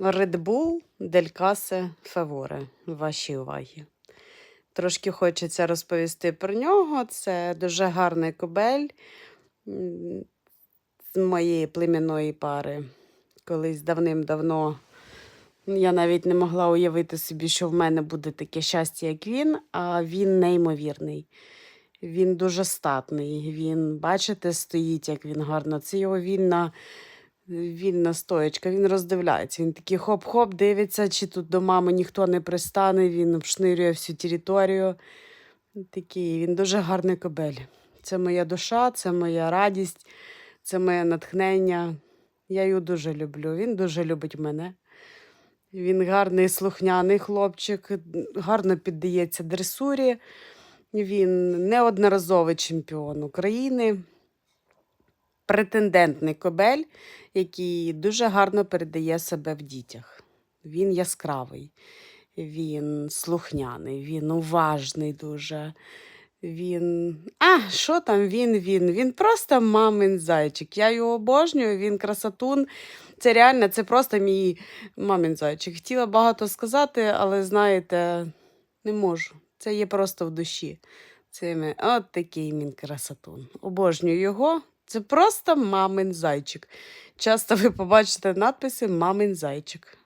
Red Bull Del Case Favore. Вашій увагі. Трошки хочеться розповісти про нього. Це дуже гарний кобель з моєї племінної пари. Колись давним-давно я навіть не могла уявити собі, що в мене буде таке щастя, як він, а він неймовірний. Він дуже статний. Він, бачите, стоїть, як він гарно. Це його вільна, вільна стоячка. Він роздивляється. Він такий хоп-хоп, дивиться, чи тут до мами ніхто не пристане. Він обшнирює всю територію. Такий, він дуже гарний кобель. Це моя душа, це моя радість, це моє натхнення. Я його дуже люблю. Він дуже любить мене. Він гарний слухняний хлопчик, гарно піддається дресурі. Він неодноразовий чемпіон України, претендентний кобель, який дуже гарно передає себе в дітях. Він яскравий, він слухняний, він уважний дуже. Він. А, що там він? Він? Він просто мамин зайчик. Я його обожнюю, він красотун. Це реально, це просто мій мамин зайчик. Хотіла багато сказати, але знаєте, не можу. Це є просто в душі. Це от такий він красотун. Обожнюю його. Це просто мамин зайчик. Часто ви побачите надписи Мамин зайчик.